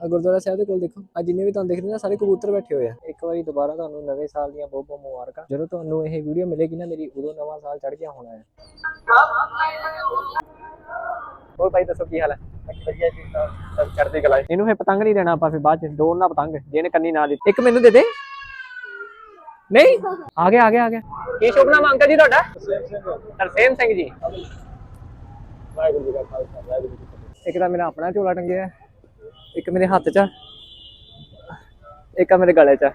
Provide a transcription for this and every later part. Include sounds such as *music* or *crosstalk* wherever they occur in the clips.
ਆ ਗੁਰਦੁਆਰਾ ਸਾਹਿਬ ਦੇ ਕੋਲ ਦੇਖੋ। ਆ ਜਿੰਨੇ ਵੀ ਤੁਹਾਨੂੰ ਦਿਖਦੇ ਨੇ ਸਾਰੇ ਕਬੂਤਰ ਬੈਠੇ ਹੋਏ ਆ। ਇੱਕ ਵਾਰੀ ਦੁਬਾਰਾ ਤੁਹਾਨੂੰ ਨਵੇਂ ਸਾਲ ਦੀਆਂ ਬਹੁਤ ਬਹੁਤ ਮੁਬਾਰਕਾਂ। ਜਦੋਂ ਤੁਹਾਨੂੰ ਇਹ ਵੀਡੀਓ ਮਿਲੇਗੀ ਨਾ ਮੇਰੀ ਉਦੋਂ ਨਵਾਂ ਸਾਲ ਚੜ ਗਿਆ ਹੋਣਾ ਹੈ। ਹੋਰ ਭਾਈ ਦੱਸੋ ਕੀ ਹਾਲ ਹੈ? ਵਧੀਆ ਜੀ ਸਭ ਚੜ੍ਹਦੀ ਕਲਾ ਇਹਨੂੰ ਫੇ ਪਤੰਗ ਨਹੀਂ ਦੇਣਾ ਆਪਾਂ ਫੇ ਬਾਅਦ ਚ ਡੋਰ ਨਾ ਪਤੰਗ ਜਿਹਨੇ ਕੰਨੀ ਨਾ ਦਿੱਤੀ। ਇੱਕ ਮੈਨੂੰ ਦੇ ਦੇ। ਨਹੀਂ? ਆ ਗਿਆ ਆ ਗਿਆ ਆ ਗਿਆ। ਕੀ ਸ਼ੁਭ ਨਾਮ ਅੰਕਲ ਜੀ ਤੁਹਾਡਾ? ਤਰਸੇਮ ਸਿੰਘ। ਜੀ। ਵਾਹਿਗੁਰੂ ਜੀ ਕਾ ਖਾਲਸਾ ਵਾਹਿਗੁਰੂ ਜੀ ਇੱਕ ਤਾਂ ਮੇਰਾ ਆਪਣਾ ਝੋਲਾ ਟੰਗਿਆ ਹੈ, ਇੱਕ ਮੇਰੇ ਹੱਥ 'ਚ ਇੱਕ ਆ ਮੇਰੇ ਗਲੇ 'ਚ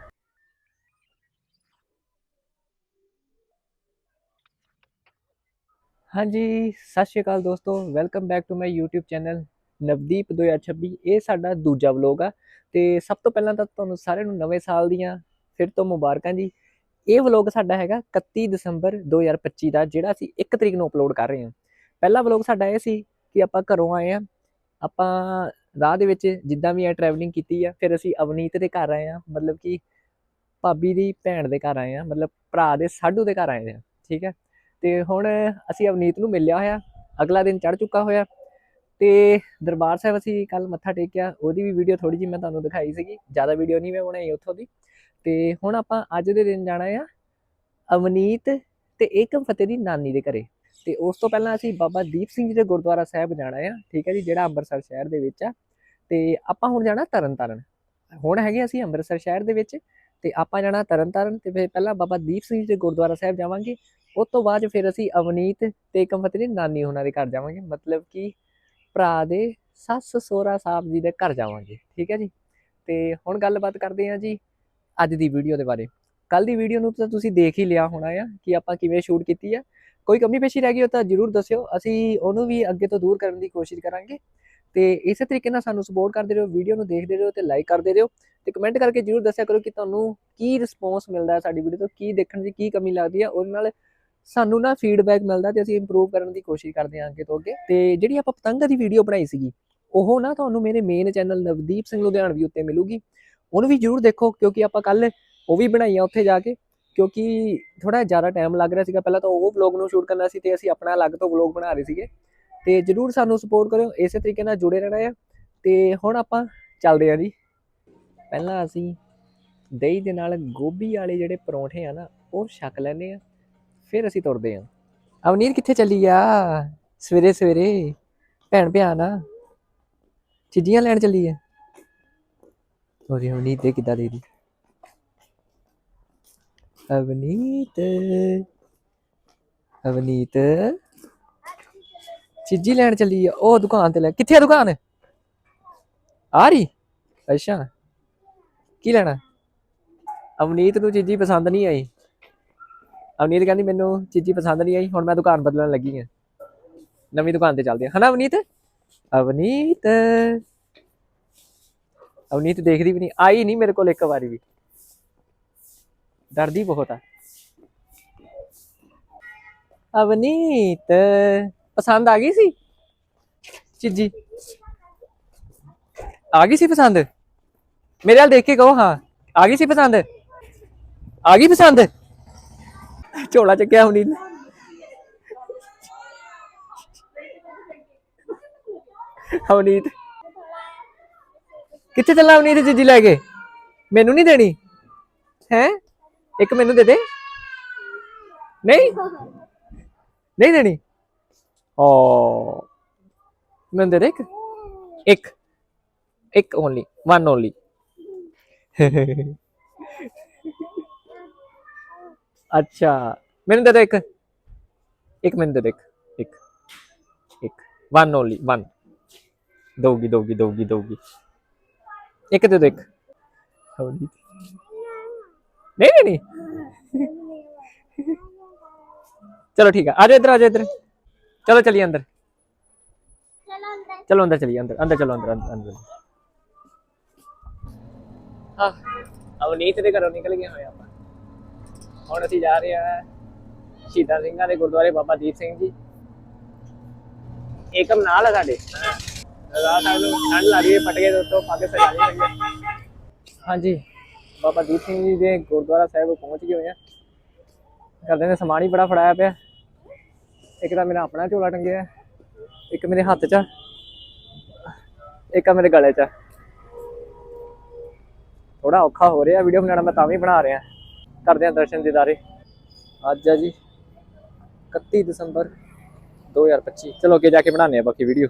ਹਾਂਜੀ, ਸਤਿ ਸ਼੍ਰੀ ਅਕਾਲ ਦੋਸਤੋ। Welcome back to my YouTube channel Navdeep 2026 ਇਹ ਸਾਡਾ ਦੂਜਾ ਵਲੋਗ ਆ। ਤੇ ਸਭ ਤੋਂ ਪਹਿਲਾਂ ਤਾਂ ਤੁਹਾਨੂੰ ਸਾਰਿਆਂ ਨੂੰ ਨਵੇਂ ਸਾਲ ਦੀਆਂ ਫਿਰ ਤੋਂ ਮੁਬਾਰਕਾਂ ਜੀ। ਇਹ ਵਲੋਗ ਸਾਡਾ ਹੈਗਾ 31 ਦਸੰਬਰ 2025 ਦਾ, ਜਿਹੜਾ ਅਸੀਂ 1 ਤਰੀਕ ਨੂੰ ਅਪਲੋਡ ਕਰ ਰਹੇ ਹਾਂ। ਪਹਿਲਾ ਵਲੋਗ ਸਾਡਾ ਇਹ ਸੀ ਕਿ ਆਪਾਂ ਘਰੋਂ ਆਏ ਆ ਆਪਾਂ ਰਾਹ ਦੇ ਵਿੱਚ ਜਿੱਦਾਂ ਵੀ ਆ ਟਰੈਵਲਿੰਗ ਕੀਤੀ ਆ, ਫਿਰ ਅਸੀਂ ਅਵਨੀਤ ਦੇ ਘਰ ਆਏ ਆ ਮਤਲਬ ਕਿ ਭਾਬੀ ਦੀ ਭੈਣ ਦੇ ਘਰ ਆਏ ਆ ਮਤਲਬ ਭਰਾ ਦੇ ਸਾਡੂ ਦੇ ਘਰ ਆਏ ਆ ਠੀਕ ਹੈ? ਤੇ ਹੁਣ ਅਸੀਂ ਅਵਨੀਤ ਨੂੰ ਮਿਲਿਆ ਹੋਇਆ, ਅਗਲਾ ਦਿਨ ਚੜ ਚੁੱਕਾ ਹੋਇਆ ਤੇ ਦਰਬਾਰ ਸਾਹਿਬ ਅਸੀਂ ਕੱਲ ਮੱਥਾ ਟੇਕਿਆ, ਉਹਦੀ ਵੀ ਵੀਡੀਓ ਥੋੜੀ ਜਿਹੀ ਮੈਂ ਤੁਹਾਨੂੰ ਦਿਖਾਈ ਸੀਗੀ, ਜ਼ਿਆਦਾ ਵੀਡੀਓ ਨਹੀਂ ਮੈਂ ਬਣਾਈ ਉੱਥੋਂ ਦੀ, ਤੇ ਹੁਣ ਆਪਾਂ ਅੱਜ ਦੇ ਦਿਨ ਜਾਣਾ ਆ ਅਵਨੀਤ ਤੇ ਏਕਮ ਫਤਿਹ ਦੀ ਨਾਨੀ ਦੇ ਘਰੇ, ਤੇ ਉਸ ਤੋਂ ਪਹਿਲਾਂ ਅਸੀਂ ਬਾਬਾ ਦੀਪ ਸਿੰਘ ਜੀ ਦੇ ਗੁਰਦੁਆਰਾ ਸਾਹਿਬ ਜਾਣਾ ਆ, ਠੀਕ ਹੈ ਜੀ, ਜਿਹੜਾ ਅੰਮ੍ਰਿਤਸਰ ਸ਼ਹਿਰ ਦੇ ਵਿੱਚ ਆ ਤੇ ਆਪਾਂ ਹੁਣ ਜਾਣਾ ਤਰਨਤਾਰਨ। ਹੁਣ ਹੈਗੇ ਅਸੀਂ ਅੰਮ੍ਰਿਤਸਰ ਸ਼ਹਿਰ ਦੇ ਵਿੱਚ ਤੇ ਆਪਾਂ ਜਾਣਾ ਤਰਨਤਾਰਨ ਤੇ ਫਿਰ ਪਹਿਲਾਂ ਬਾਬਾ ਦੀਪ ਸਿੰਘ ਜੀ ਦੇ ਗੁਰਦੁਆਰਾ ਸਾਹਿਬ ਜਾਵਾਂਗੇ। ਉਸ ਤੋਂ ਬਾਅਦ ਫਿਰ ਅਸੀਂ ਅਵਨੀਤ ਤੇ ਏਕਮ ਫਤਿਹ ਨਾਨੀ ਉਹਨਾਂ ਦੇ ਘਰ ਜਾਵਾਂਗੇ। ਮਤਲਬ ਕਿ ਭਰਾ ਦੇ ਸੱਸ ਸੋਹਰਾ ਸਾਹਿਬ ਜੀ ਦੇ ਘਰ ਜਾਵਾਂਗੇ। ਠੀਕ ਹੈ ਜੀ? ਤੇ ਹੁਣ ਗੱਲਬਾਤ ਕਰਦੇ ਹਾਂ ਜੀ ਅੱਜ ਦੀ ਵੀਡੀਓ ਦੇ ਬਾਰੇ। ਕੱਲ ਦੀ ਵੀਡੀਓ ਨੂੰ ਤਾਂ ਤੁਸੀਂ ਦੇਖ ਹੀ ਲਿਆ ਹੋਣਾ ਆ ਕਿ ਆਪਾਂ ਕਿਵੇਂ ਸ਼ੂਟ ਕੀਤੀ ਆ। ਕੋਈ ਕਮੀ ਪੇਸ਼ੀ ਰਹਿ ਗਈ ਹੋ ਤਾਂ ਜਰੂਰ ਦੱਸਿਓ। ਅਸੀਂ ਉਹਨੂੰ ਵੀ ਅੱਗੇ ਤੋਂ ਦੂਰ ਕਰਨ ਦੀ ਕੋਸ਼ਿਸ਼ ਕਰਾਂਗੇ। ਤੇ ਇਸੇ ਤਰੀਕੇ ਨਾਲ ਸਾਨੂੰ ਸਪੋਰਟ ਕਰਦੇ ਰਹੋ ਵੀਡੀਓ ਨੂੰ ਦੇਖਦੇ ਰਹੋ ਤੇ ਲਾਈਕ ਕਰਦੇ ਰਹੋ ਤੇ ਕਮੈਂਟ ਕਰਕੇ ਜਰੂਰ ਦੱਸਿਆ ਕਰੋ ਕਿ ਤੁਹਾਨੂੰ ਕੀ ਰਿਸਪੌਂਸ ਮਿਲਦਾ ਹੈ ਸਾਡੀ ਵੀਡੀਓ ਤੋਂ, ਕੀ ਦੇਖਣ ਦੀ, ਕੀ ਕਮੀ ਲੱਗਦੀ ਹੈ ਉਹਦੇ ਨਾਲ ਸਾਨੂੰ ਨਾ ਫੀਡਬੈਕ ਮਿਲਦਾ ਤੇ ਅਸੀਂ ਇੰਪਰੂਵ ਕਰਨ ਦੀ ਕੋਸ਼ਿਸ਼ ਕਰਦੇ ਹਾਂ ਅੱਗੇ ਤੋਂ ਅੱਗੇ ਤੇ ਜਿਹੜੀ ਆਪਾਂ ਪਤੰਗਾਂ ਦੀ ਵੀਡੀਓ ਬਣਾਈ ਸੀਗੀ, ਉਹ ਨਾ ਤੁਹਾਨੂੰ ਮੇਰੇ ਮੇਨ ਚੈਨਲ ਨਵਦੀਪ ਸਿੰਘ ਲੁਧਿਆਣਵੀ ਉੱਤੇ ਮਿਲੂਗੀ, ਉਹਨੂੰ ਵੀ ਜਰੂਰ ਦੇਖੋ ਕਿਉਂਕਿ ਆਪਾਂ ਕੱਲ ਉਹ ਵੀ ਬਣਾਈਆਂ ਉੱਥੇ ਜਾ ਕੇ, ਕਿਉਂਕਿ ਥੋੜਾ ਜ਼ਿਆਦਾ ਟਾਈਮ ਲੱਗ ਰਿਹਾ ਸੀਗਾ, ਪਹਿਲਾਂ ਤਾਂ ਉਹ ਵਲੌਗ ਨੂੰ ਸ਼ੂਟ ਕਰਨਾ ਸੀ ਤੇ ਅਸੀਂ ਆਪਣਾ ਅਲੱਗ ਤੋਂ ਵਲੌਗ ਬਣਾ ਰਹੇ ਸੀਗੇ। ਤੇ ਜਰੂਰ ਸਾਨੂੰ ਸਪੋਰਟ ਕਰਿਓ, ਇਸੇ ਤਰੀਕੇ ਨਾਲ ਜੁੜੇ ਰਹਿਣਾ ਆ। ਤੇ ਹੁਣ ਆਪਾਂ ਚੱਲਦੇ ਆ ਜੀ। ਪਹਿਲਾਂ ਅਸੀਂ ਦਹੀਂ ਦੇ ਨਾਲ ਗੋਭੀ ਵਾਲੇ ਜਿਹੜੇ ਪਰੌਂਠੇ ਆ ਨਾ, ਉਹ ਛਕ ਲੈਨੇ ਆ, ਫਿਰ ਅਸੀਂ ਤੁਰਦੇ ਆ। ਅਵਨੀਤ ਕਿੱਥੇ ਚੱਲੀ ਆ? ਸਵੇਰੇ ਸਵੇਰੇ, ਭੈਣ ਭਿਆ ਆ ਚੀਜ਼ੀਆਂ ਲੈਣ ਚੱਲੀ ਆ। ਉਹਦੀ ਅਵਨੀਤ ਦੇ ਕਿੱਦਾਂ ਦੇ ਦੀ। ਅਵਨੀਤ ਅਵਨੀਤ ਚੀਜ਼ੀ ਲੈਣ ਚੱਲੀ ਆ, ਉਹ ਦੁਕਾਨ ਤੇ ਲੈ, ਕਿੱਥੇ ਆ ਦੁਕਾਨ? ਆ ਰਹੀ ਅੱਛਾ। ਕੀ ਲੈਣਾ? ਅਵਨੀਤ ਨੂੰ ਚੀਜ਼ੀ ਪਸੰਦ ਨਹੀਂ ਆਈ। ਅਵਨੀਤ ਕਹਿੰਦੀ ਮੈਨੂੰ ਚੀਜ਼ੀ ਪਸੰਦ ਨਹੀਂ ਆਈ, ਹੁਣ ਮੈਂ ਦੁਕਾਨ ਬਦਲਣ ਲੱਗੀ ਆ। ਨਵੀਂ ਦੁਕਾਨ ਤੇ ਚੱਲਦੇ ਆ। ਹਨਾ ਅਵਨੀਤ? ਅਵਨੀਤ। ਅਵਨੀਤ ਦੇਖਦੀ ਵੀ ਨਹੀਂ, ਆਈ ਨਹੀਂ ਮੇਰੇ ਕੋਲ ਇੱਕ ਵਾਰੀ ਵੀ। ਡਰਦੀ ਬਹੁਤ ਆ। ਅਵਨੀਤ। ਪਸੰਦ ਆ ਗਈ ਸੀ? ਚੀਜੀ। ਆ ਗਈ ਸੀ ਪਸੰਦ? ਮੇਰੇ ਵੱਲ ਦੇਖ ਕੇ ਕਹੋ, ਹਾਂ। ਆ ਗਈ ਸੀ ਪਸੰਦ? ਆ ਗਈ ਪਸੰਦ? ਝੋਲਾ ਚੱਕਿਆ ਹੁਣੀ ਨੇ। ਕਿੱਥੇ ਚੱਲਾ ਅਵਨੀਤ ਚੀਜੀ ਲੈ ਕੇ? ਮੈਨੂੰ ਨਹੀਂ ਦੇਣੀ। ਹੈ? ਇੱਕ ਮੈਨੂੰ ਦੇ ਦੇ। ਨਹੀਂ? ਨਹੀਂ ਦੇਣੀ। Oh. एक एक एक ओनली वन ओनली अच्छा मैंने दे एक एक मैंने दे एक एक एक वन ओनली वन दोगी दोगी दोगी दोगी. एक दे दो एक नहीं नहीं नहीं. *laughs* चलो ठीक है आ जाओ इधर आ जाओ इधर. चलो चलिए अंदर चलो अंदर चलिए अंदर अंदर चलो अंदर अंदर अंदर हाँ ਅਵਨੀਤ ਦੇ ਘਰੋਂ ਨਿਕਲ ਗਏ ਹੋਏ ਆਪਾਂ ਹੁਣ ਅਸੀਂ ਜਾ ਰਹੇ ਹਾਂ ਸ਼ਹੀਦਾਂ ਸਿੰਘਾਂ ਦੇ ਗੁਰਦੁਆਰੇ ਬਾਬਾ ਦੀਪ ਸਿੰਘ ਜੀ ਏਕਮ ਨਾਲ ਆ ਸਾਡੇ ਰਾਤ ਸਾਹਿਬ ਨੂੰ ਠੰਡ ਲੱਗ ਰਹੀ ਹੈ ਪਟਕੇ ਦੇ ਉੱਤੋਂ ਪੱਗ ਸਜਾ ਲਈ ਹੋਈ ਹੈ ਹਾਂਜੀ ਬਾਬਾ ਦੀਪ ਸਿੰਘ ਜੀ ਦੇ ਗੁਰਦੁਆਰਾ ਸਾਹਿਬ ਪਹੁੰਚ ਗਏ ਹੋਏ ਆ ਕਰਦੇ ਨੇ ਸਮਾਨ ਹੀ ਬੜਾ ਫੜਾਇਆ ਪਿਆ ਇੱਕ ਤਾਂ ਮੇਰਾ ਆਪਣਾ ਝੋਲਾ ਟੰਗਿਆ ਇੱਕ ਮੇਰੇ ਹੱਥ 'ਚ ਇੱਕ ਆ ਮੇਰੇ ਗਲੇ 'ਚ ਥੋੜਾ ਔਖਾ ਹੋ ਰਿਹਾ ਵੀਡੀਓ ਬਣਾਉਣਾ, ਮੈਂ ਤਾਂ ਵੀ ਬਣਾ ਰਿਹਾ। ਕਰਦੇ ਹਾਂ ਦਰਸ਼ਨ ਦੀਦਾਰੇ। ਅੱਜ ਆ ਜੀ 31 ਦਸੰਬਰ 2025 ਚਲੋ ਅੱਗੇ ਜਾ ਕੇ ਬਣਾਉਂਦੇ ਆ ਬਾਕੀ ਵੀਡੀਓ।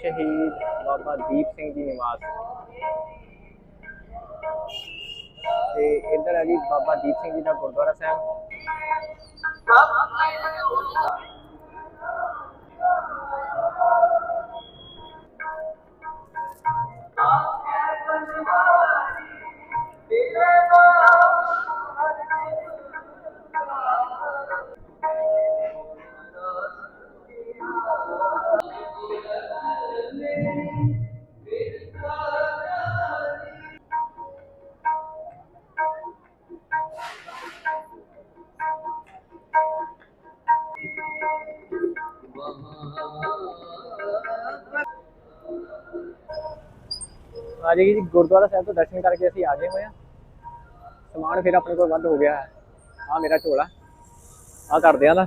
ਸ਼ਹੀਦ ਬਾਬਾ ਦੀਪ ਸਿੰਘ ਜੀ ਨਿਵਾਸ। ਤੇ ਇੱਧਰ ਹੈ ਜੀ ਬਾਬਾ ਦੀਪ ਸਿੰਘ ਜੀ ਦਾ ਗੁਰਦੁਆਰਾ ਸਾਹਿਬ। ਆ ਜੀ ਗੁਰਦੁਆਰਾ ਸਾਹਿਬ ਤੋਂ ਦਰਸ਼ਨ ਕਰਕੇ ਅਸੀਂ ਆ ਗਏ ਹੋਏ ਆ ਸਮਾਨ ਫਿਰ ਆਪਣੇ ਕੋਲ ਵੱਧ ਹੋ ਗਿਆ। ਹੈ ਆ ਮੇਰਾ ਝੋਲਾ। ਆ ਕਰਦੇ ਆ ਨਾ,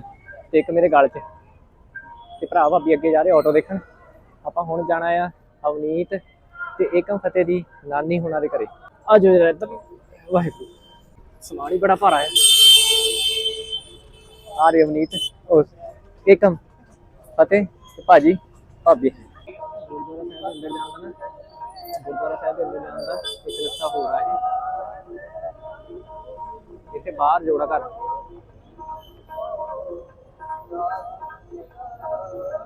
ਤੇ ਇੱਕ ਮੇਰੇ ਗਲ 'ਚ। ਤੇ ਭਰਾ ਭਾਬੀ ਅੱਗੇ ਜਾ ਰਹੇ ਆਟੋ ਦੇਖਣ। ਆਪਾਂ ਹੁਣ ਜਾਣਾ ਆ ਅਵਨੀਤ ਤੇ ਏਕਮ ਫਤਿਹ ਦੀ ਨਾਨੀ ਹੁਣਾਂ ਦੇ ਘਰੇ। ਆ ਜੋ ਜਰਾ ਇੱਧਰ। ਵਾਹਿਗੁਰੂ। ਸਮਾਨ ਹੀ ਬੜਾ ਭਾਰਾ ਹੈ ਆ ਰਹੇ ਅਵਨੀਤ ਉਹ ਏਕਮ ਫਤਿਹ ਤੇ ਭਾਜੀ, ਭਾਬੀ। ਗੁਰਦੁਆਰਾ ਸਾਹਿਬ ਅੰਦਰ ਜਾਣ ਨਾ। ਗੁਰਦੁਆਰਾ ਸਾਹਿਬ ਦੇ ਅੰਦਰ ਜਾਣ ਦਾ ਇੱਕ ਰਸਤਾ ਹੋ ਰਿਹਾ ਹੈ ਇੱਥੇ ਬਾਹਰ ਜੋੜਾ ਘਰ।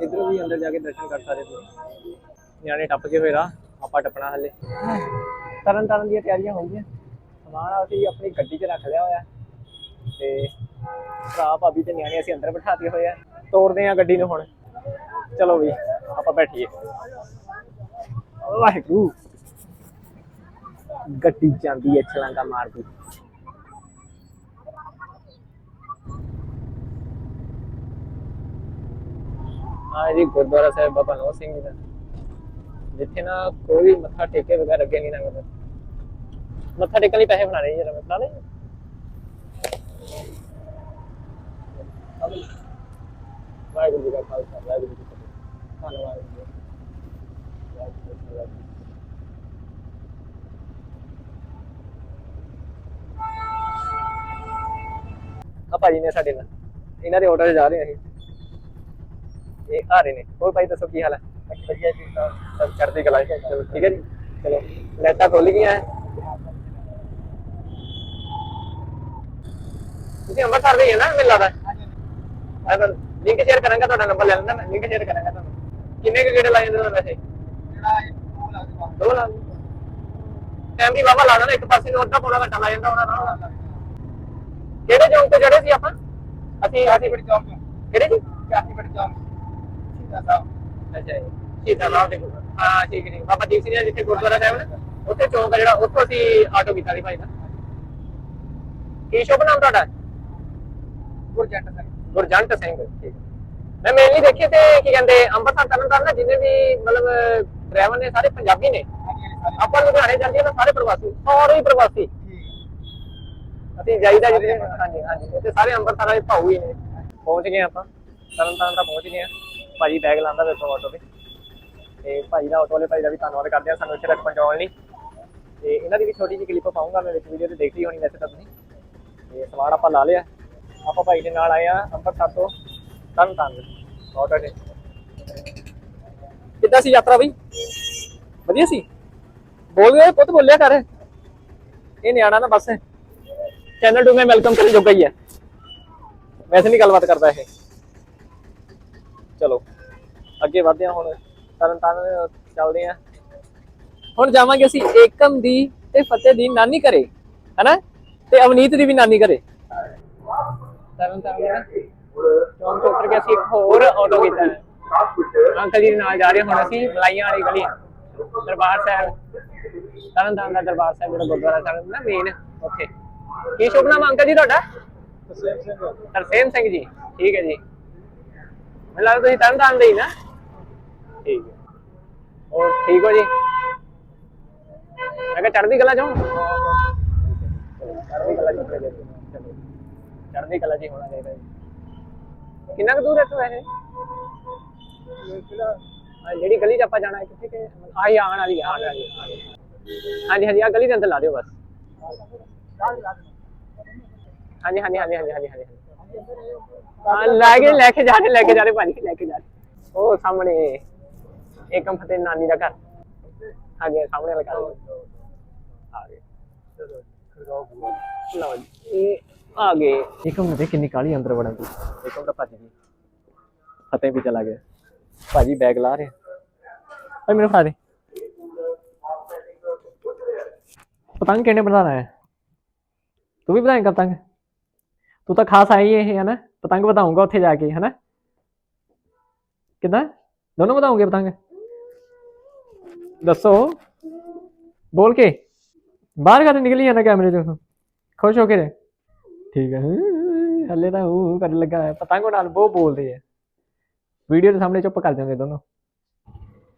ਇਧਰੋਂ ਵੀ ਅੰਦਰ ਜਾ ਕੇ ਦਰਸ਼ਨ ਕਰ ਸਕਦੇ ਤੁਸੀਂ ਨਿਆਣੇ ਟੱਪ ਕੇ ਹੋਏ ਆਪਾਂ ਟੱਪਣਾ ਹਲੇ। ਤਰਨ ਤਰਨ ਦੀਆਂ ਤਿਆਰੀਆਂ ਹੋ ਗਈਆਂ ਸਮਾਨ ਅਸੀਂ ਆਪਣੀ ਗੱਡੀ 'ਚ ਰੱਖ ਲਿਆ ਹੋਇਆ। ਤੇ ਭਰਾ, ਭਾਬੀ ਤੇ ਨਿਆਣੇ ਅਸੀਂ ਅੰਦਰ ਬਿਠਾ ਦਿੱਤੇ ਹੋਏ ਆ। ਤੋੜਦੇ ਆ ਗੱਡੀ ਨੂੰ ਹੁਣ। ਚਲੋ ਵੀ, ਆਪਾਂ ਬੈਠੀਏ। ਵਾਹਿਗੁਰੂ। ਗੱਡੀ ਜਾਂਦੀ ਹੈ ਛਲਾਂਗਾ ਮਾਰਦੀ। ਹਾਂ ਜੀ, ਗੁਰਦੁਆਰਾ ਸਾਹਿਬ ਬਾਬਾ ਨੌ ਸਿੰਘ ਜੀ ਦਾ। ਜਿੱਥੇ ਨਾ ਕੋਈ ਮੱਥਾ ਟੇਕੇ ਬਗੈਰ ਅੱਗੇ ਨਹੀਂ ਲੰਘਦਾ। ਮੱਥਾ ਟੇਕਣ ਲਈ ਪੈਸੇ ਬਣਾਣੇ ਜਰਾ ਮੈਂ ਬਣਾ ਲੈ ਵਾਹਿਗੁਰੂ ਜੀ ਕਾ ਖਾਲਸਾ, ਵਾਹਿਗੁਰੂ ਜੀ ਕੀ ਫਤਿਹ। ਧੰਨਵਾਦ ਭਾਜੀ ਨੇ ਸਾਡੇ ਨਾਲ। ਇਹਨਾਂ ਦੇ ਆਟੋ 'ਚ ਜਾ ਰਹੇ ਆ ਅਸੀਂ। ਇਹ ਆ ਰਹੇ ਨੇ। ਹੋਰ ਭਾਈ ਦੱਸੋ ਕੀ ਹਾਲ ਹੈ? ਵਧੀਆ ਜੀ ਸਭ ਚੜ੍ਹਦੀ ਕਲਾ ਹੈ। ਚਲੋ ਠੀਕ ਹੈ ਜੀ। ਚਲੋ ਲੈਟਾਂ ਖੁੱਲ ਗਈਆਂ ਹੈ। ਤੁਸੀਂ ਅੰਮ੍ਰਿਤਸਰ ਦੇ ਹੀ ਹੈ ਨਾ ਮੈਨੂੰ ਲੱਗਦਾ। ਮੈਂ ਤਾਂ ਲਿੰਕ ਸ਼ੇਅਰ ਕਰਾਂਗਾ ਤੁਹਾਡਾ ਨੰਬਰ ਲੈ ਲੈਂਦਾ ਮੈਂ। ਲਿੰਕ ਸ਼ੇਅਰ ਕਰਾਂਗਾ ਤੁਹਾਨੂੰ। ਕਿੰਨੇ ਕੁ ਗੇੜੇ ਲਾਏ ਜਾਂਦੇ ਤੁਹਾਨੂੰ ਵੈਸੇ ਦੋ ਲਾ ਟਾਈਮ ਵੀ ਬਾਬਾ ਲਾਣਾ ਇੱਕ ਪਾਸੇ ਨੂੰ ਅੱਧਾ ਪੌਣਾ ਘੰਟਾ ਲਾ ਜਾਂਦਾ ਉਹਨਾਂ ਨਾਲ। ਕਿਹੜੇ ਚੌਂਕ ਤੇ ਚੜੇ ਸੀ ਆਪਾਂ? ਅਸੀਂ ਅਸੀਂ ਬੜੀ ਚੌਂਕ ਕਿਹੜੇ ਜੀ? ਕਾਫੀ ਬੜੀ ਚੌਂਕ। ਸੀਤਾ ਸਾਹਿਬ। ਅੱਛਾ ਜੀ। ਸੀਤਾ ਸਾਹਿਬ ਦੇ ਕੋਲ। ਹਾਂ ਠੀਕ ਹੈ ਜੀ ਬਾਬਾ ਦੀਪ ਸਿੰਘ ਜੀ ਦਾ ਜਿੱਥੇ ਗੁਰਦੁਆਰਾ ਸਾਹਿਬ ਨੇ ਉੱਥੇ ਚੌਂਕ ਆ ਜਿਹੜਾ ਉੱਥੋਂ ਅਸੀਂ ਆਟੋ ਕੀਤਾ ਸੀ ਭਾਈ ਦਾ। ਕੀ ਸ਼ੁਭ ਨਾਮ ਤੁਹਾਡਾ? ਗੁਰਜੰਟ ਸਿੰਘ। ਗੁਰਜੰਟ ਸਿੰਘ ਠੀਕ ਮੈਂ ਮੇਨਲੀ ਦੇਖੀ ਤੇ ਕੀ ਕਹਿੰਦੇ ਅੰਮ੍ਰਿਤਸਰ ਤਰਨ ਤਾਰਨ ਨਾ ਜਿੰਨੇ ਵੀ ਮਤਲਬ ਡਰਾਈਵਰ ਨੇ ਸਾਰੇ ਪੰਜਾਬੀ ਨੇ। ਆਪਾਂ ਲੁਧਿਆਣੇ ਜਾਂਦੇ ਸਾਰੇ ਪ੍ਰਵਾਸੀ ਸਾਰੇ ਹੀ ਪ੍ਰਵਾਸੀ। ਅਸੀਂ ਜਾਈਦਾ ਜਿੱਥੇ ਹਾਂਜੀ ਹਾਂਜੀ। ਉੱਥੇ ਸਾਰੇ ਅੰਮ੍ਰਿਤਸਰ ਵਾਲੇ ਭਾਊ ਹੀ ਨੇ। ਪਹੁੰਚ ਗਏ ਆਪਾਂ। ਤਰਨਤਾਰਨ ਤਾਂ ਪਹੁੰਚ ਗਏ ਆ। ਭਾਜੀ ਬੈਗ ਲਾਂਦਾ ਵੇਖੋ ਆਟੋ ਤੇ। ਤੇ ਭਾਜੀ ਦਾ ਆਟੋ ਵਾਲੇ ਭਾਈ ਦਾ ਵੀ ਧੰਨਵਾਦ ਕਰਦੇ ਆ। ਸਾਨੂੰ ਇੱਥੇ ਤੱਕ ਪਹੁੰਚਾਉਣ ਲਈ। ਤੇ ਇਹਨਾਂ ਦੀ ਵੀ ਛੋਟੀ ਜਿਹੀ ਕਲਿੱਪ ਪਾਉਂਗਾ ਮੈਂ ਵਿੱਚ ਵੀਡੀਓ ਤੇ ਦੇਖੀ ਹੋਣੀ ਵੈਸੇ ਤਾਂ ਤੁਸੀਂ। ਤੇ ਸਮਾਨ ਆਪਾਂ ਲਾ ਲਿਆ। ਆਪਾਂ ਭਾਈ ਦੇ ਨਾਲ ਆਏ ਆ ਅੰਮ੍ਰਿਤਸਰ ਤੋਂ ਤਰਨ ਤਾਰਨ ਆਟੋ ਤੇ। ਕਿੱਦਾਂ ਸੀ ਯਾਤਰਾ ਬਈ? ਵਧੀਆ ਸੀ? ਬੋਲ ਗਏ ਪੁੱਤ, ਬੋਲਿਆ ਕਰ। ਇਹ ਨਿਆਣਾ ਨਾ ਬਸ। ਚੈਨਲ ਟੂ ਮੈਂ ਵੈਲਕਮ ਕਰਨ ਜੋਗਾ ਹੀ ਹੈ ਵੈਸੇ ਨਹੀਂ ਗੱਲਬਾਤ ਕਰਦਾ ਇਹ। ਚਲੋ, ਅੱਗੇ ਵਧਦੇ ਹਾਂ ਹੁਣ। ਤਰਨ ਤਾਰਨ ਚੱਲਦੇ ਹਾਂ। ਹੁਣ ਜਾਵਾਂਗੇ ਅਸੀਂ ਏਕਮ ਦੀ ਤੇ ਫਤਿਹ ਦੀ ਨਾਨੀ ਘਰੇ, ਹੈਨਾ? ਤੇ ਅਵਨੀਤ ਦੀ ਵੀ ਨਾਨੀ ਘਰੇ। ਤਰਨ ਤਾਰਨ ਚੌਂਕ ਤੋਂ ਉਤਰ ਕੇ ਅਸੀਂ ਇੱਕ ਹੋਰ ਆਟੋ ਕੀਤਾ ਹੈ। ਅੰਕਲ ਜੀ ਨਾਲ ਜਾ ਰਹੇ ਹੁਣ ਅਸੀਂ, ਮਲਾਈਆਂ ਵਾਲੀ ਗਲੀ ਦਰਬਾਰ ਸਾਹਿਬ। ਤਰਨ ਤਾਰਨ ਦਾ ਦਰਬਾਰ ਸਾਹਿਬ ਜਿਹੜਾ ਗੁਰਦੁਆਰਾ ਸਾਹਿਬ ਨਾ ਮੇਨ ਉੱਥੇ। ਕੀ ਸ਼ੁਭ ਨਾਮ ਅੰਕਲ ਜੀ ਤੁਹਾਡਾ? ਤਰਸੇਮ ਸਿੰਘ ਜੀ ਠੀਕ ਹੈ ਜੀ। ਮੈਨੂੰ ਲੱਗਦਾ ਤੁਸੀਂ ਤਰਨ ਤਾਰਨ ਦੇ ਹੀ ਨਾ? ਠੀਕ ਹੈ। ਹੋਰ ਠੀਕ ਹੋ ਜੀ? ਮੈਂ ਕਿਹਾ ਚੜ੍ਹਦੀ ਕਲਾ ਜਾਉਂ ਚੜ੍ਹਦੀ ਕਲਾ ਜੀ। ਚਲੋ। ਚੜ੍ਹਦੀ ਕਲਾ ਜੀ ਹੋਣਾ ਚਾਹੀਦਾ ਜੀ। ਕਿੰਨਾ ਕੁ ਦੂਰ ਹੈ ਵੈਸੇ? ਆਹ ਜਿਹੜੀ ਗਲੀ 'ਚ ਆਪਾਂ ਜਾਣਾ ਹੈ ਕਿੱਥੇ ਕਿ ਆਹੀ ਆਉਣ ਵਾਲੀ ਹੈ ਆਉਣ ਵਾਲੀ। ਹਾਂਜੀ ਹਾਂਜੀ ਆ ਗਲੀ ਦੇ ਅੰਦਰ ਲਾ ਦਿਓ ਬਸ। ਹਾਂਜੀ ਹਾਂਜੀ ਹਾਂਜੀ ਹਾਂਜੀ ਹਾਂਜੀ ਹਾਂਜੀ ਹਾਂ ਲੈ ਕੇ ਲੈ ਕੇ ਜਾ ਰਹੇ ਲੈ ਕੇ ਜਾ ਰਹੇ ਭਾਜੀ ਲੈ ਕੇ ਜਾ ਰਹੇ ਉਹ ਸਾਹਮਣੇ ਏਕਮ ਫਤਿਹ ਨਾਨੀ ਦਾ ਘਰ ਆ ਗਿਆ ਸਾਹਮਣੇ ਵਾਲਾ ਘਰ ਆ ਗਏ ਲਓ ਜੀ ਇਹ ਆ ਗਏ ਇੱਕਮ ਨੂੰ ਦੇਖ ਕਿੰਨੀ ਕਾਲੀ ਅੰਦਰ ਵੜਨ ਦੀ ਇੱਕਮ ਤਾਂ ਭੱਜ ਗਈ ਫਤਿਹ ਵੀ ਚਲਾ ਗਿਆ ਭਾਜੀ ਬੈਗ ਲਾ ਰਿਹਾ ਓਏ ਮੈਨੂੰ ਫੜਾ ਦੇ ਪਤੰਗ ਕਿਹਨੇ ਬਣਾਣਾ ਹੈ ਤੂੰ ਵੀ ਬਣਾਏਂਗਾ ਪਤੰਗ ਤੂੰ ਤਾਂ ਖਾਸ ਆਈ ਇਹ ਹੈ ਨਾ ਪਤੰਗ ਵਧਾਉਂਗਾ ਉੱਥੇ ਜਾ ਕੇ ਹੈ ਨਾ ਕਿਦਾਂ? ਦੋਨੋਂ ਵਧਾਉਂਗੇ ਪਤੰਗ? ਦੱਸੋ। ਬੋਲ ਕੇ। ਬਾਹਰ ਕਦੇ ਨਿਕਲੀ ਹੈ ਨਾ ਕੈਮਰੇ ਤੋਂ? ਖੁਸ਼ ਹੋ ਕੇ ਰਹਿ। ਠੀਕ ਹੈ ਹਮ, ਹਲੇ ਤਾਂ ਹੂੰ ਕਰਨ ਲੱਗਾ ਹੈ ਪਤੰਗ ਨਾਲ ਬਹੁਤ ਬੋਲਦੇ ਆ। ਵੀਡੀਓ ਦੇ ਸਾਹਮਣੇ ਚੁੱਪ ਕਰ ਜਾਂਦੇ ਦੋਨੋਂ।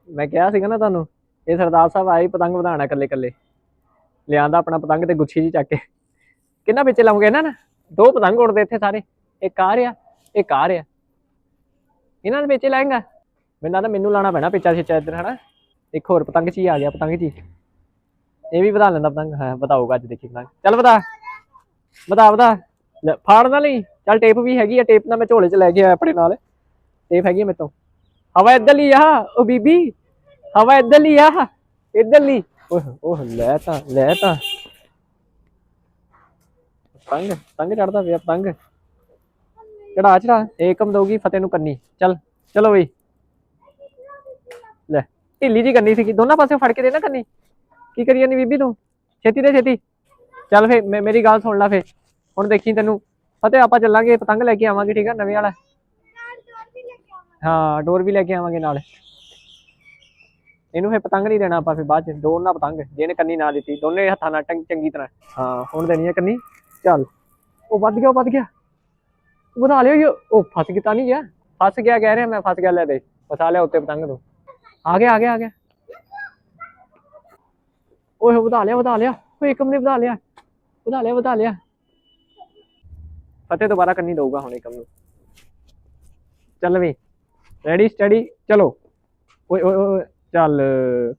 ਮੈਂ ਕਿਹਾ ਸੀਗਾ ਨਾ ਤੁਹਾਨੂੰ ਇਹ ਸਰਦਾਰ ਸਾਹਿਬ ਆਏ ਪਤੰਗ ਵਧਾਣਾ ਇਕੱਲੇ ਇਕੱਲੇ ਲਿਆਂਦਾ ਆਪਣਾ ਪਤੰਗ ਤੇ ਗੁੱਛੀ ਜੀ ਚੱਕ ਕੇ। ਕਿੰਨਾ ਵਿੱਚ ਲਾਉਂਗੇ ਨਾ ਨਾ? ਦੋ ਪਤੰਗ ਉੜਦੇ ਇੱਥੇ ਸਾਰੇ। ਇੱਕ ਆ ਰਿਹਾ ਇੱਕ ਆ ਰਿਹਾ। ਇਹਨਾਂ ਦੇ ਵਿੱਚ ਲਾਏਗਾ ਮੈਨੂੰ ਲੱਗਦਾ ਮੈਨੂੰ ਲਾਣਾ ਪੈਣਾ ਪਿੱਛਾ ਛਿੱਚਾ ਇੱਧਰ ਹਨਾ? ਇੱਕ ਹੋਰ ਪਤੰਗ ਚ ਆ ਗਿਆ ਪਤੰਗ ਚ ਇਹ ਵੀ ਵਧਾ ਲੈਂਦਾ ਪਤੰਗ। ਹਾਂ ਵਧਾਊਗਾ ਅੱਜ ਦੇਖੀ ਪਤੰਗ। ਚੱਲ ਵਧਾ। ਵਧਾ ਵਧਾ। ਲੈ, ਫਾੜ ਨਾ ਲਈ। ਚੱਲ ਟੇਪ ਵੀ ਹੈਗੀ ਆ ਟੇਪ ਨਾਲ ਮੈਂ ਝੋਲੇ 'ਚ ਲੈ ਕੇ ਆਇਆ ਆਪਣੇ ਨਾਲ। ਟੇਪ ਹੈਗੀ ਆ ਮੇਰੇ ਤੋਂ। ਹਵਾ ਇੱਧਰ ਲਈ ਆ। ਉਹ ਬੀਬੀ ਹਵਾ ਇੱਧਰ ਲਈ ਆ। ਇੱਧਰ ਲਈ। ਓਹ ਓਹ ਲੈ ਤਾਂ ਲੈ ਤਾਂ। ਪਤੰਗ ਪਤੰਗ ਚੜਦਾ ਪਿਆ ਪਤੰਗ ਚੜਾ ਚੜਾ ਏਕਮ ਦਊਗੀ ਫਤਿਹ ਨੂੰ ਕੰਨੀ। ਚੱਲ, ਚਲੋ ਬਈ। ਲੈ, ਢਿੱਲੀ ਜੀ ਕੰਨੀ ਸੀ ਦੋਨਾਂ ਪਾਸੇ ਫੜ ਕੇ ਦੇ ਨਾ ਕੰਨੀ। ਕੀ ਕਰੀ ਜਾਨੀ ਬੀਬੀ ਤੂੰ? ਛੇਤੀ ਦੇ, ਛੇਤੀ। ਚੱਲ ਫੇ ਮੇਰੀ ਗੱਲ ਸੁਣ ਲੈ ਫੇ ਹੁਣ ਦੇਖੀ ਤੈਨੂੰ। ਫਤਿਹ, ਆਪਾਂ ਚੱਲਾਂਗੇ, ਪਤੰਗ ਲੈ ਕੇ ਆਵਾਂਗੇ, ਠੀਕ ਆ? ਨਵੇਂ ਵਾਲਾ। ਹਾਂ, ਡੋਰ ਵੀ ਲੈ ਕੇ ਆਵਾਂਗੇ ਨਾਲ। ਇਹਨੂੰ ਫੇ ਪਤੰਗ ਨਹੀਂ ਦੇਣਾ ਆਪਾਂ ਫੇ ਬਾਅਦ ਚ। ਡੋਰ ਨਾਲ ਪਤੰਗ, ਜਿਹਨੇ ਕੰਨੀ ਨਾ ਦਿੱਤੀ। ਦੋਨੇ ਹੱਥਾਂ ਨਾਲ ਟੰਗ ਚੰਗੀ ਤਰ੍ਹਾਂ। ਹਾਂ, ਹੁਣ ਦੇਣੀ ਹੈ ਕੰਨੀ। ਚੱਲ। ਉਹ ਵੱਧ ਗਿਆ, ਉਹ ਵੱਧ ਗਿਆ। ਵਧਾ ਲਿਓ ਉਹ ਫਸ ਗਿਆ ਤਾਂ ਨਹੀਂ ਗਿਆ। ਫਸ ਗਿਆ, ਕਹਿ ਰਿਹਾ ਮੈਂ, ਫਸ ਗਿਆ, ਲੈ ਦੇ। ਫਸਾ ਲਿਆ, ਉੱਤੇ ਪਤੰਗ ਤੋਂ ਆ ਗਿਆ ਆ ਗਿਆ ਆ ਗਿਆ। ਓਏ, ਵਧਾ ਲਿਆ ਵਧਾ ਲਿਆ। ਓਏ ਏਕਮ ਨੇ ਵਧਾ ਲਿਆ। ਵਧਾ ਲਿਆ ਵਧਾ ਲਿਆ। ਫਤਿਹ ਦੁਬਾਰਾ ਕਰਨੀ ਦਊਗਾ ਹੁਣ ਇੱਕਮ ਨੂੰ। ਚੱਲ ਵੀ। ਰੈਡੀ ਸਟੱਡੀ ਚਲੋ। ਓਏ ਓਏ ਓਏ, ਚੱਲ।